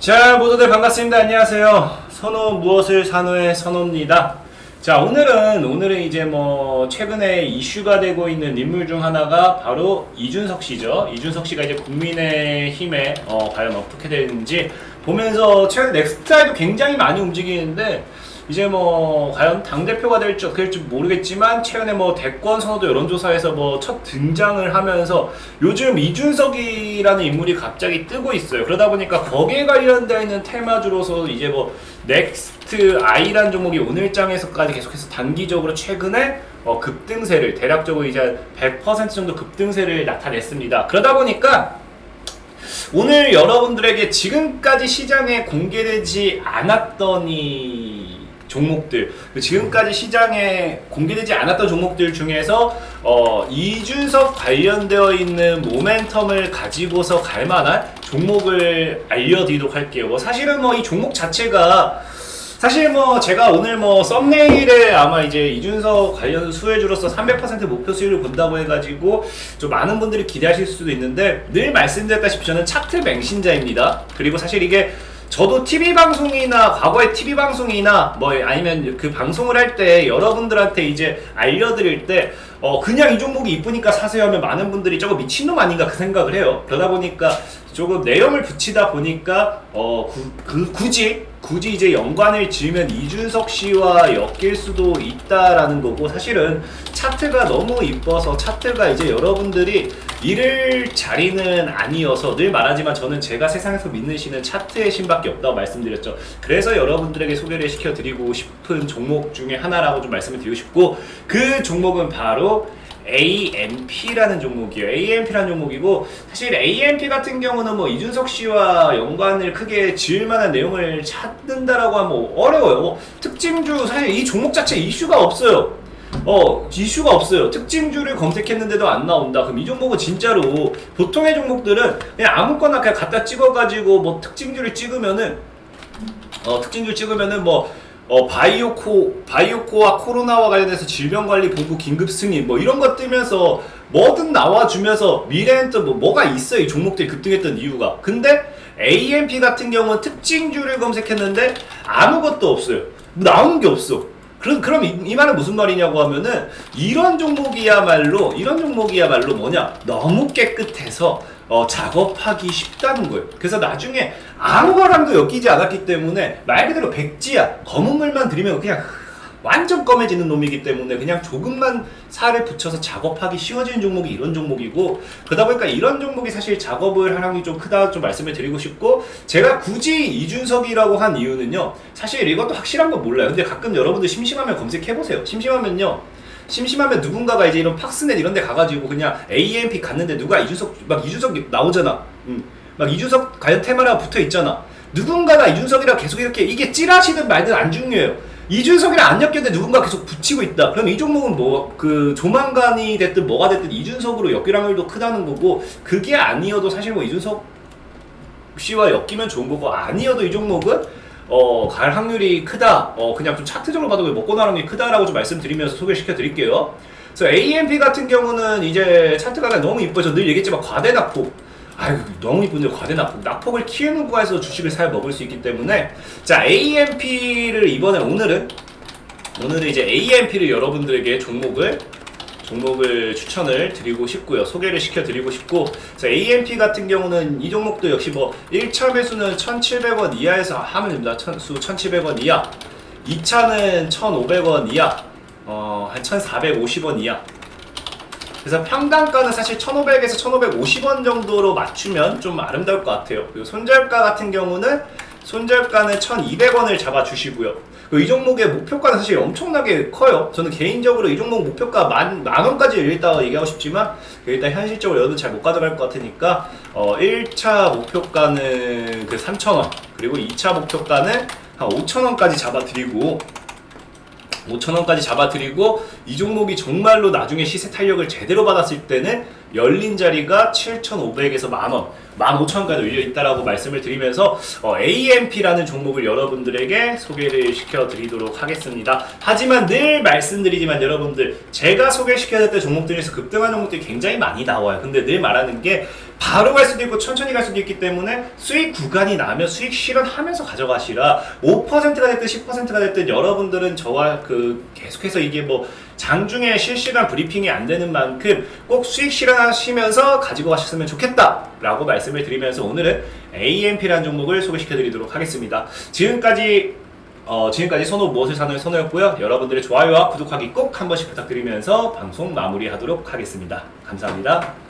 자, 모두들 반갑습니다. 안녕하세요. 선호 무엇을 산호의 선호입니다. 자, 오늘은 오늘은 이제 뭐 최근에 이슈가 되고 있는 인물 중 하나가 바로 이준석 씨죠. 이준석 씨가 이제 국민의힘에 어, 과연 어떻게 되는지 보면서 최근 넥스트라이도 굉장히 많이 움직이는데 이제 뭐 과연 당 대표가 될지 어떻게 될지 모르겠지만 최근에 뭐 대권 선호도 여론조사에서 뭐 첫 등장을 하면서 요즘 이준석이라는 인물이 갑자기 뜨고 있어요. 그러다 보니까 거기에 관련되어 있는 테마주로서 이제 뭐 넥스트 I라는 종목이 오늘 장에서까지 계속해서 단기적으로 최근에 어, 급등세를 대략적으로 이제 100% 정도 급등세를 나타냈습니다. 그러다 보니까 오늘 여러분들에게 지금까지 시장에 공개되지 않았던 이 종목들 지금까지 시장에 공개되지 않았던 종목들 중에서 어, 이준석 관련되어 있는 모멘텀을 가지고서 갈 만한 종목을 알려드리도록 할게요. 뭐 사실은 뭐 이 종목 자체가 사실 뭐 제가 오늘 뭐 썸네일에 아마 이제 이준석 관련 수혜주로서 300% 목표 수익을 본다고 해가지고 좀 많은 분들이 기대하실 수도 있는데 늘 말씀드렸다시피 저는 차트 맹신자입니다. 그리고 사실 이게 저도 TV 방송이나 과거의 TV 방송이나 뭐 아니면 그 방송을 할 때 여러분들한테 이제 알려드릴 때 어 그냥 이 종목이 이쁘니까 사세요 하면 많은 분들이 저거 미친놈 아닌가 그 생각을 해요. 그러다 보니까 조금 내용을 붙이다 보니까 어 구, 그 굳이 굳이 이제 연관을 지으면 이준석 씨와 엮일 수도 있다라는 거고 사실은 차트가 너무 이뻐서 차트가 이제 여러분들이 잃을 자리는 아니어서 늘 말하지만 저는 제가 세상에서 믿는 신은 차트의 신밖에 없다고 말씀드렸죠. 그래서 여러분들에게 소개를 시켜드리고 싶은 종목 중에 하나라고 좀 말씀을 드리고 싶고 그 종목은 바로 AMP라는 종목이에요. AMP라는 종목이고 사실 AMP 같은 경우는 뭐 이준석 씨와 연관을 크게 지을 만한 내용을 찾는다라고 하면 뭐 어려워요. 뭐 특징주 사실 이 종목 자체 이슈가 없어요. 어 이슈가 없어요. 특징주를 검색했는데도 안 나온다. 그럼 이 종목은 진짜로 보통의 종목들은 그냥 아무거나 그냥 갖다 찍어가지고 뭐 특징주를 찍으면은 어 특징주 찍으면은 뭐 어, 바이오코, 바이오코와 코로나와 관련해서 질병관리본부 긴급 승인, 뭐 이런 거 뜨면서 뭐든 나와주면서 미래엔 또 뭐, 뭐가 있어요. 이 종목들이 급등했던 이유가. 근데 AMP 같은 경우는 특징주를 검색했는데 아무것도 없어요. 나온 게 없어. 그럼, 그럼 이, 이 말은 무슨 말이냐고 하면은 이런 종목이야말로, 이런 종목이야말로 뭐냐. 너무 깨끗해서 어, 작업하기 쉽다는 거예요. 그래서 나중에 아무 거랑도 엮이지 않았기 때문에 말 그대로 백지야 검은 물만 들이면 그냥 완전 검해지는 놈이기 때문에 그냥 조금만 살을 붙여서 작업하기 쉬워지는 종목이 이런 종목이고 그러다 보니까 이런 종목이 사실 작업을 할 확률이 좀 크다 좀 말씀을 드리고 싶고 제가 굳이 이준석이라고 한 이유는요 사실 이것도 확실한 건 몰라요 근데 가끔 여러분들 심심하면 검색해보세요 심심하면요 심심하면 누군가가 이제 이런 팍스넷 이런 데 가가지고 그냥 AMP 갔는데 누가 이준석 막 이준석 나오잖아. 음. 막 이준석 관련 테마가 붙어 있잖아. 누군가가 이준석이라 계속 이렇게 이게 찌라시든 말든 안 중요해요. 이준석이랑 안 엮였는데 누군가 계속 붙이고 있다. 그럼 이 종목은 뭐 그 조만간이 됐든 뭐가 됐든 이준석으로 엮일 확률도 크다는 거고 그게 아니어도 사실 뭐 이준석 씨와 엮이면 좋은 거고 아니어도 이 종목은 어, 갈 확률이 크다. 어, 그냥 좀 차트적으로 봐도 먹고 나가는 게 크다라고 좀 말씀드리면서 소개시켜 드릴게요. 그래서 AMP 같은 경우는 이제 차트가 너무 이뻐서 늘 얘기했지만 과대 낙폭. 아유 너무 이쁜데 과대 낙폭. 낙폭을 키우는 구에서 주식을 사 먹을 수 있기 때문에 자 AMP를 이번에 오늘은 오늘은 이제 AMP를 여러분들에게 종목을 종목을 추천을 드리고 싶고요. 소개를 시켜 드리고 싶고 그래서 AMP 같은 경우는 이 종목도 역시 뭐 1차 매수는 1,700원 이하에서 하면 됩니다. 천수 1,700원 이하. 2차는 1,500원 이하. 어, 한 1,450원 이하. 그래서 평단가는 사실 1,500에서 1,550원 정도로 맞추면 좀 아름다울 것 같아요. 그리고 손절가 같은 경우는 손절가는 1,200원을 잡아 주시고요. 이 종목의 목표가는 사실 엄청나게 커요. 저는 개인적으로 이 종목 목표가 만, 만 원까지 일단 얘기하고 싶지만 일단 현실적으로 여러분 잘못 가져갈 것 같으니까 어, 1차 목표가는 그 3,000원 그리고 2차 목표가는 한 5,000원까지 잡아드리고 5천원까지 잡아드리고 이 종목이 정말로 나중에 시세 탄력을 제대로 받았을 때는 열린 자리가 7,500에서 만원, 15,000원까지 올려 있다라고 말씀을 드리면서 어, AMP라는 종목을 여러분들에게 소개를 시켜드리도록 하겠습니다. 하지만 늘 말씀드리지만 여러분들 제가 소개시켜드렸던 종목 중에서 급등한 종목들이 굉장히 많이 나와요. 근데 늘 말하는 게 바로 갈 수도 있고 천천히 갈 수도 있기 때문에 수익 구간이 나면 수익 실현하면서 가져가시라 5%가 됐든 10%가 됐든 여러분들은 저와 그 계속해서 이게 뭐 장중에 실시간 브리핑이 안 되는 만큼 꼭 수익 실현하시면서 가지고 가셨으면 좋겠다라고 말씀을 드리면서 오늘은 AMP라는 종목을 소개시켜 드리도록 하겠습니다. 지금까지 어, 지금까지 선호 무엇을 사는 선호였고요. 여러분들의 좋아요와 구독하기 꼭 한 번씩 부탁드리면서 방송 마무리하도록 하겠습니다. 감사합니다.